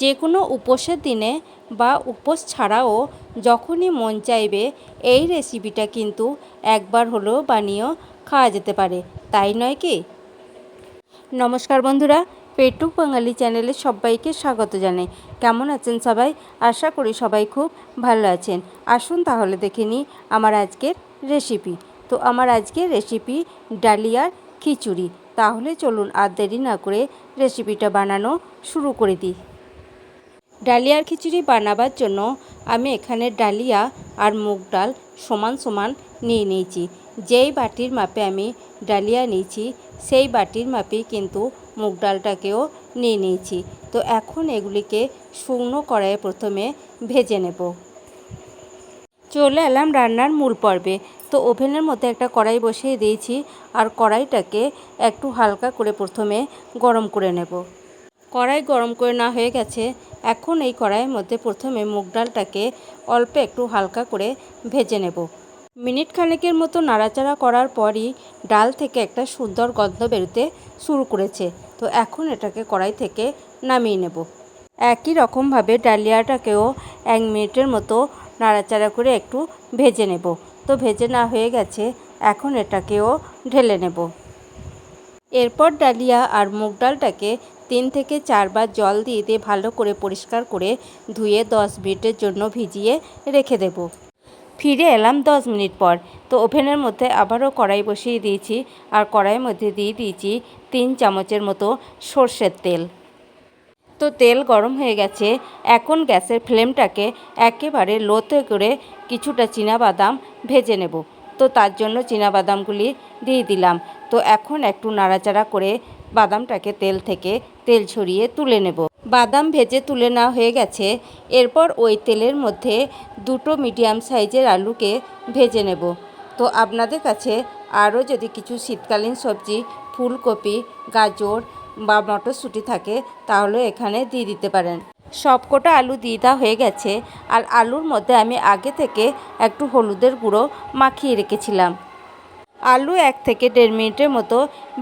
যে কোনো উপোসের দিনে বা উপোস ছাড়াও যখনই মন চাইবে, এই রেসিপিটা কিন্তু একবার হলেও বানিয়েও খাওয়া যেতে পারে, তাই নয় কি? নমস্কার বন্ধুরা, পেটুক বাঙালি চ্যানেলে সবাইকে স্বাগত জানাই। কেমন আছেন সবাই? আশা করি সবাই খুব ভালো আছেন। আসুন তাহলে দেখে নিই আমার আজকের রেসিপি তো আমার আজকের রেসিপি ডালিয়ার খিচুড়ি। তাহলে চলুন আর দেরি না করে রেসিপিটা বানানো শুরু করে দিই। ডালিয়ার খিচুড়ি বানাবার জন্য আমি এখানে ডালিয়া আর মুগ ডাল সমান সমান নিয়ে নিয়েছি। যেই বাটির মাপে আমি ডালিয়া নিয়েছি, সেই বাটির মাপে কিন্তু মুগ ডালটাকেও নিয়ে নিয়েছি। তো এখন এগুলিকে শুকনো কড়াইয়ে প্রথমে ভেজে নেব। চলে এলাম রান্নার মূল পর্বে। তো ওভেনের মধ্যে একটা কড়াই বসিয়ে দিয়েছি আর কড়াইটাকে একটু হালকা করে প্রথমে গরম করে নেব। কড়াই গরম করে না হয়ে গেছে। এখন এই কড়াইয়ের মধ্যে প্রথমে মুগ ডালটাকে অল্প একটু হালকা করে ভেজে নেব। মিনিট খানেকের মতো নাড়াচাড়া করার পরই ডাল থেকে একটা সুন্দর গন্ধ বেরোতে শুরু করেছে। তো এখন এটাকে কড়াই থেকে নামিয়ে নেব। একই রকমভাবে ডালিয়াটাকেও এক মিনিটের মতো নাড়াচাড়া করে একটু ভেজে নেব। তো ভেজে না হয়ে গেছে, এখন এটাকেও ঢেলে নেব। এরপর ডালিয়া আর মুগ ডালটাকে তিন থেকে চারবার জল দিয়ে দিয়ে ভালো করে পরিষ্কার করে ধুয়ে দশ মিনিটের জন্য ভিজিয়ে রেখে দেব। ফিরে এলাম দশ মিনিট পর। তো ওভেনের মধ্যে আবারও কড়াই বসিয়ে দিয়েছি আর কড়াইয়ের মধ্যে দিয়ে দিয়েছি তিন চামচের মতো সর্ষের তেল। তো তেল গরম হয়ে গেছে। এখন গ্যাসের ফ্লেমটাকে একেবারে লোতে করে কিছুটা বাদাম ভেজে নেব। তো তার জন্য বাদামগুলি দিয়ে দিলাম। তো এখন একটু নাড়াচাড়া করে বাদামটাকে তেল থেকে তেল ছড়িয়ে তুলে নেব। বাদাম ভেজে তুলে নেওয়া হয়ে গেছে। এরপর ওই তেলের মধ্যে দুটো মিডিয়াম সাইজের আলুকে ভেজে নেব। তো আপনাদের কাছে আরও যদি কিছু শীতকালীন সবজি, ফুলকপি, গাজর বা মটরশুঁটি থাকে, তাহলে এখানে দিয়ে দিতে পারেন। সবকটা আলু দিয়ে দেওয়া হয়ে গেছে। আর আলুর মধ্যে আমি আগে থেকে একটু হলুদের গুঁড়ো মাখিয়ে রেখেছিলাম। আলু এক থেকে দেড় মিনিটের মতো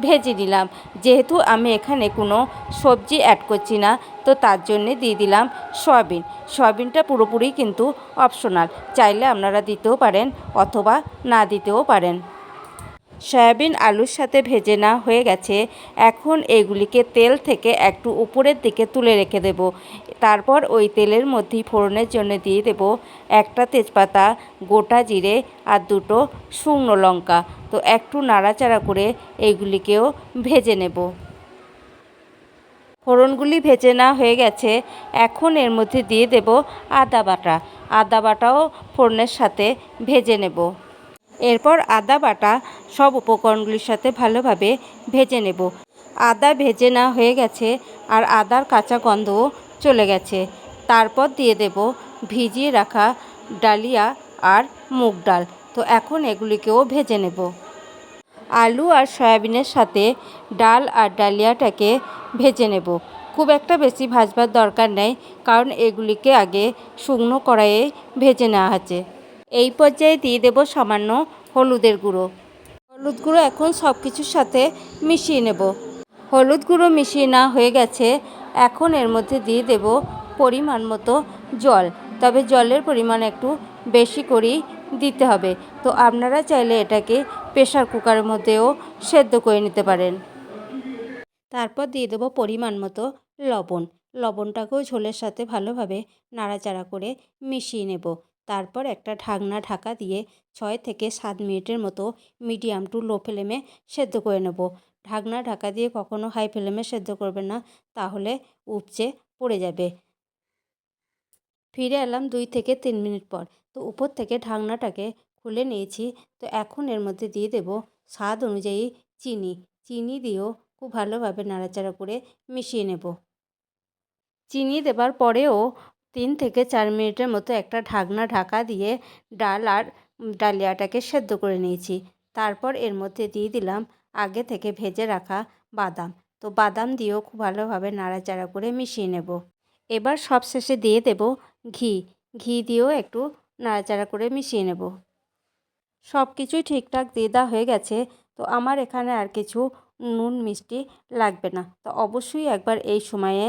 ভেজে নিলাম। যেহেতু আমি এখানে কোনো সবজি অ্যাড করছি না, তো তার জন্যে দিয়ে দিলাম সয়াবিন। সয়াবিনটা পুরোপুরি কিন্তু অপশনাল চাইলে আপনারা দিতেও পারেন অথবা না দিতেও পারেন। সয়াবিন আলুর সাথে ভেজে না হয়ে গেছে। এখন এগুলিকে তেল থেকে একটু উপরের দিকে তুলে রেখে দেব। তারপর ওই তেলের মধ্যেই ফোড়নের জন্য দিয়ে দেব একটা তেজপাতা, গোটা জিরে আর দুটো শুকনো লঙ্কা। তো একটু নাড়াচাড়া করে এইগুলিকেও ভেজে নেব। ফোড়নগুলি ভেজে না হয়ে গেছে। এখন এর মধ্যে দিয়ে দেব আদা বাটা। আদা বাটাও ফোড়নের সাথে ভেজে নেব। এরপর আদা বাটা সব উপকরণগুলির সাথে ভালোভাবে ভেজে নেব। আদা ভেজে না হয়ে গেছে আর আদার কাঁচা গন্ধও চলে গেছে। তারপর দিয়ে দেব ভিজিয়ে রাখা ডালিয়া আর মুগ ডাল। তো এখন এগুলিকেও ভেজে নেব। আলু আর সয়াবিনের সাথে ডাল আর ডালিয়াটাকে ভেজে নেব। খুব একটা বেশি ভাজবার দরকার নেই, কারণ এগুলিকে আগে শুকনো কড়াইয়ে ভেজে নেওয়া আছে। এই পর্যায়ে দিয়ে দেব সামান্য হলুদের গুঁড়ো। হলুদ গুঁড়ো এখন সব কিছুর সাথে মিশিয়ে নেব। হলুদ গুঁড়ো মিশিয়ে না হয়ে গেছে, এখন এর মধ্যে দিয়ে দেব পরিমাণ মতো জল। তবে জলের পরিমাণ একটু বেশি করেই দিতে হবে। তো আপনারা চাইলে এটাকে প্রেশার কুকারের মধ্যেও সেদ্ধ করে নিতে পারেন। তারপর দিয়ে দেবো পরিমাণ মতো লবণ। লবণটাকেও ঝোলের সাথে ভালোভাবে নাড়াচাড়া করে মিশিয়ে নেব। তারপর একটা ঢাকনা ঢাকা দিয়ে ছয় থেকে সাত মিনিটের মতো মিডিয়াম টু লো ফ্লেমে সেদ্ধ করে নেব। ঢাকনা ঢাকা দিয়ে কখনো হাই ফ্লেমে সেদ্ধ করবেন না, তাহলে উপচে পড়ে যাবে। ফিরে এলাম দুই থেকে তিন মিনিট পর। তো উপর থেকে ঢাকনাটাকে খুলে নিয়েছি। তো এখন এর মধ্যে দিয়ে দেব স্বাদ অনুযায়ী চিনি। চিনি দিয়েও খুব ভালোভাবে নাড়াচাড়া করে মিশিয়ে নেব। চিনি দেবার পরেও তিন থেকে চার মিনিটের মতো একটা ঢাকনা ঢাকা দিয়ে ডাল আর ডালিয়াটাকে সেদ্ধ করে নিয়েছি। তারপর এর মধ্যে দিয়ে দিলাম আগে থেকে ভেজে রাখা বাদাম। তো বাদাম দিয়েও খুব ভালোভাবে নাড়াচাড়া করে মিশিয়ে নেব। এবার সবশেষে দিয়ে দেব ঘি। ঘি দিয়েও একটু নাড়াচাড়া করে মিশিয়ে নেব। সব কিছুই ঠিকঠাক দিয়ে দেওয়া হয়ে গেছে, তো আমার এখানে আর কিছু নুন, মিষ্টি লাগবে না। তো অবশ্যই একবার এই সময়ে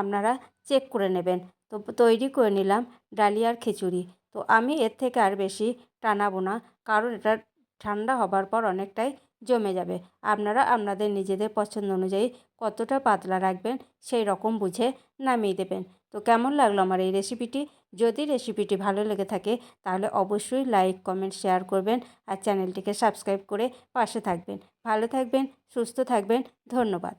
আপনারা চেক করে নেবেন। তো তৈরি করে নিলাম ডালিয়ার খিচুড়ি। তো আমি এর থেকে আর বেশি টানাবো না, কারণ এটা ঠান্ডা হবার পর অনেকটাই জমে যাবে। আপনারা আপনাদের নিজেদের পছন্দ অনুযায়ী কতটা পাতলা রাখবেন সেই রকম বুঝে নামিয়ে দেবেন। তো কেমন লাগল আমার এই রেসিপিটি? যদি রেসিপিটি ভালো লেগে থাকে, তাহলে অবশ্যই লাইক, কমেন্ট, শেয়ার করবেন আর চ্যানেলটিকে সাবস্ক্রাইব করে পাশে থাকবেন। ভালো থাকবেন, সুস্থ থাকবেন, ধন্যবাদ।